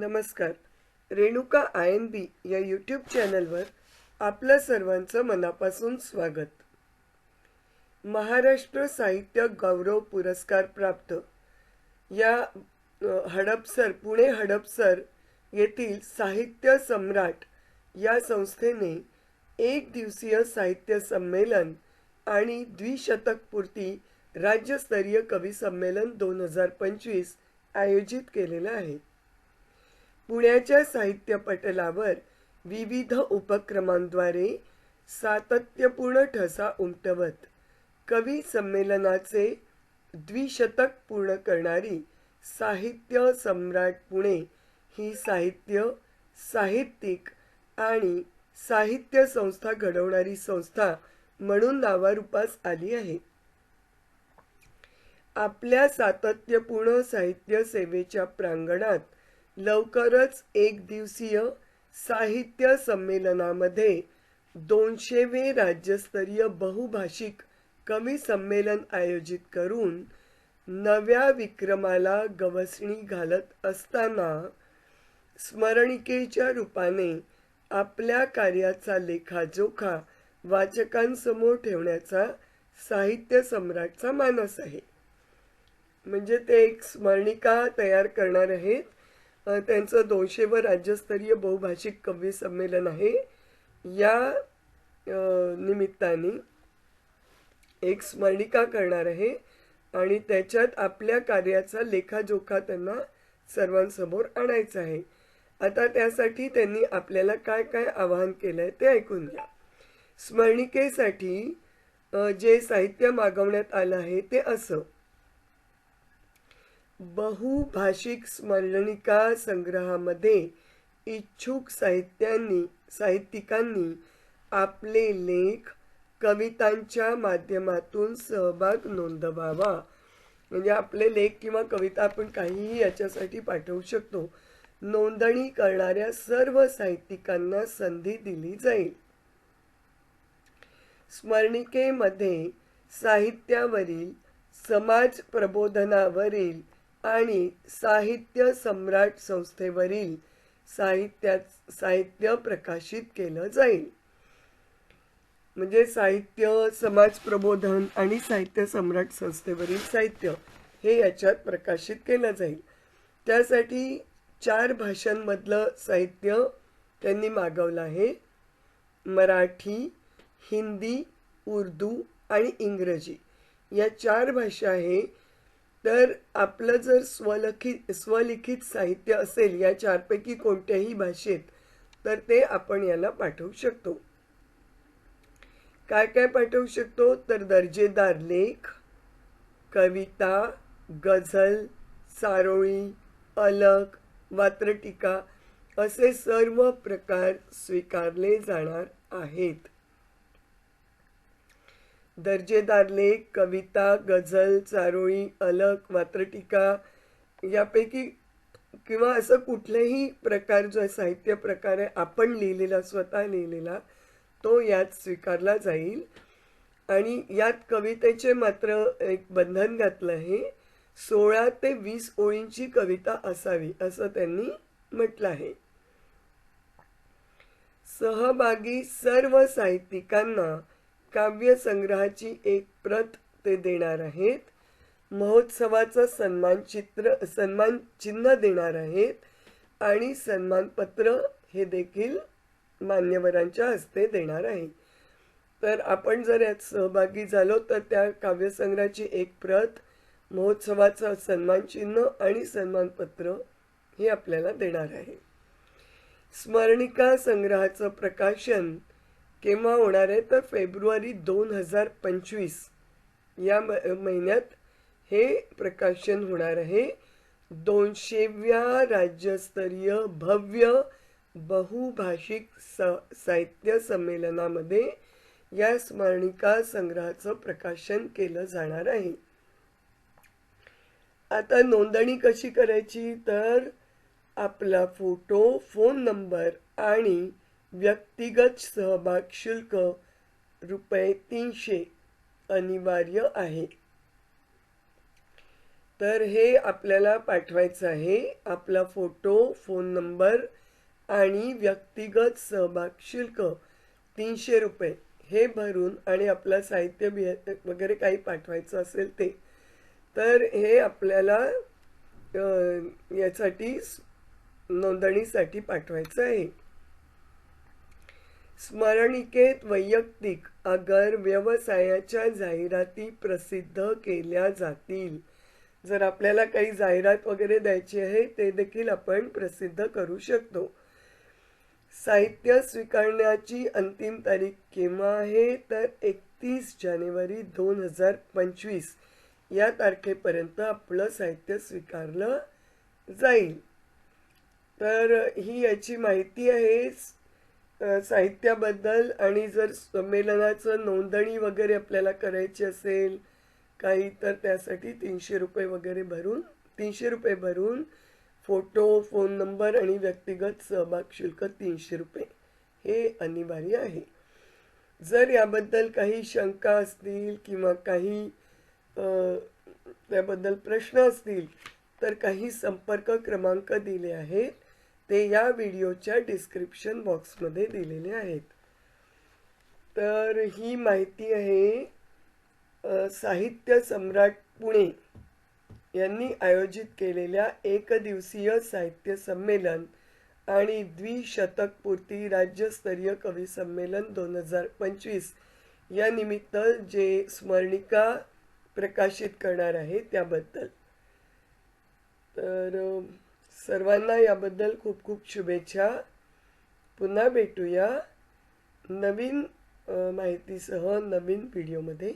नमस्कार. Renuka I N बी या YouTube चॅनलवर आपलं सर्वांचं मनापासून स्वागत. महाराष्ट्र साहित्य गौरव पुरस्कार प्राप्त. या हडपसर पुणे हडपसर येथील साहित्य सम्राट या संस्थेने एक दिवसीय साहित्य संमेलन आणि द्विशतकपूर्ती राज्यस्तरीय कवी संमेलन दोन हजार पंचवीस आयोजित केलेलं आहे. पुण्याच्या साहित्यपटलावर विविध उपक्रमांद्वारे सातत्यपूर्ण ठसा उमटवत कवी संमेलनाचे द्विशतक पूर्ण करणारी साहित्य सम्राट पुणे ही साहित्य साहित्यिक आणि साहित्य संस्था घडवणारी संस्था म्हणून नावारूपास आली आहे. आपल्या सातत्यपूर्ण साहित्य सेवेच्या प्रांगणात लवकरच एक दिवसीय साहित्य संमेलनामध्ये दोनशेवे राज्यस्तरीय बहुभाषिक कवी संमेलन आयोजित करून नव्या विक्रमाला गवसणी घालत असताना स्मरणिकेच्या रूपाने आपल्या कार्याचा लेखाजोखा वाचकांसमोर ठेवण्याचा साहित्य सम्राटचा मानस आहे. म्हणजे ते एक स्मरणिका तयार करणार आहेत. त्यांचं दोनशेवं राज्यस्तरीय बहुभाषिक कवी संमेलन आहे. या निमित्ताने एक स्मरणिका करणार आहे आणि त्याच्यात आपल्या कार्याचा लेखाजोखा त्यांना सर्वांसमोर आणायचा आहे. आता त्यासाठी त्यांनी आपल्याला काय काय आवाहन केलं आहे ते ऐकून घ्या. स्मरणिकेसाठी जे साहित्य मागवण्यात आलं आहे ते असं. बहुभाषिक स्मरणिका संग्रहामध्ये इच्छुक साहित्यांनी साहित्यिकांनी आपले लेख कवितांच्या माध्यमातून सहभाग नोंदवावा. म्हणजे आपले लेख किंवा कविता आपण काहीही याच्यासाठी पाठवू शकतो. नोंदणी करणाऱ्या सर्व साहित्यिकांना संधी दिली जाईल. स्मरणिकेमध्ये साहित्यावरील समाज प्रबोधनावरील आणि साहित्य सम्राट संस्थेवरील साहित्यात साहित्य प्रकाशित केलं जाईल. म्हणजे साहित्य समाज प्रबोधन आणि साहित्य सम्राट संस्थेवरील साहित्य हे याच्यात प्रकाशित केलं जाईल. त्यासाठी चार भाषांमधलं साहित्य त्यांनी मागवलं आहे. मराठी हिंदी उर्दू आणि इंग्रजी. या चार भाषा आहे तर आपलं जर स्वलिखित स्वलिखित साहित्य असेल या चारपैकी कोणत्याही भाषेत तर ते आपण याला पाठवू शकतो. काय काय पाठवू शकतो? तर दर्जेदार लेख कविता गझल सारोळी अलक वात्रटिका असे सर्व प्रकार स्वीकारले जाणार आहेत. दर्जेदार लेख कविता गझल चारोळी अलक वात्रटिका यापैकी किंवा असं कुठलंही प्रकार जो साहित्य प्रकार आहे आपण लिहिलेला स्वतः लिहिलेला तो यात स्वीकारला जाईल. आणि यात कवितेचे मात्र एक बंधन घातलं आहे. सोळा ते वीस ओळींची कविता असावी असं त्यांनी म्हटलं आहे. सहभागी सर्व साहित्यिकांना काव्यसंग्रहाची एक प्रत ते देणार आहेत. महोत्सवाचं सन्मान चित्र सन्मान चिन्ह देणार आहेत. आणि सन्मानपत्र हे देखील मान्यवरांच्या हस्ते देणार आहे. तर आपण जर यात सहभागी झालो तर त्या काव्यसंग्रहाची एक प्रत महोत्सवाचं सन्मान चिन्ह आणि सन्मानपत्र हे आपल्याला देणार आहे. स्मरणिका संग्रहाचं प्रकाशन केव्हा होणार आहे? तर फेब्रुवारी दोन हजार पंचवीस. या म महिन्यात हे प्रकाशन होणार आहे. दोनशेव्या राज्यस्तरीय भव्य बहुभाषिक स साहित्य संमेलनामध्ये या स्मरणिका संग्रहाचं प्रकाशन केलं जाणार आहे. आता नोंदणी कशी करायची? तर आपला फोटो फोन नंबर आणि व्यक्तिगत सहभाग शुल्क रुपये तीनशे अनिवार्य आहे. तर हे आपल्याला पाठवायचं आहे. आपला फोटो फोन नंबर आणि व्यक्तिगत सहभाग शुल्क तीनशे रुपये. हे भरून आणि आपलं साहित्य बि वगैरे काही पाठवायचं असेल ते तर हे आपल्याला यासाठी नोंदणीसाठी पाठवायचं आहे. स्मरणिकेत वैयक्तिक अगर व्यवसायाच्या जाहिराती प्रसिद्ध केल्या जातील. जर आपल्याला काही जाहिरात वगैरे द्यायची आहे ते देखील आपण प्रसिद्ध करू शकतो. साहित्य स्वीकारण्याची अंतिम तारीख केव्हा आहे? तर एकतीस जानेवारी दोन हजार पंचवीस. या तारखेपर्यंत आपलं साहित्य स्वीकारलं जाईल. तर ही याची माहिती आहे. साहित्याबद्दल आणि जर संमेलनाचं नोंदणी वगैरे आपल्याला करायची असेल काही तर त्यासाठी तीनशे रुपये वगैरे भरून तीनशे रुपये भरून फोटो फोन नंबर आणि व्यक्तिगत सहभाग शुल्क तीनशे रुपये. हे अनिवार्य आहे. जर याबद्दल काही शंका असतील किंवा काही त्याबद्दल प्रश्न असतील तर काही संपर्क क्रमांक दिले आहेत. ते या व्हिडिओच्या डिस्क्रिप्शन बॉक्समध्ये दिलेले आहेत. तर ही माहिती आहे साहित्य सम्राट पुणे यांनी आयोजित केलेल्या एक दिवसीय साहित्य संमेलन आणि द्विशतकपूर्ती राज्यस्तरीय कवी संमेलन दोन हजार पंचवीस या निमित्त जे स्मरणिका प्रकाशित करणार आहे त्याबद्दल. तर सर्वांना याबद्दल खूप खूप शुभेच्छा. पुन्हा भेटूया नवीन माहितीसह नवीन व्हिडिओमध्ये.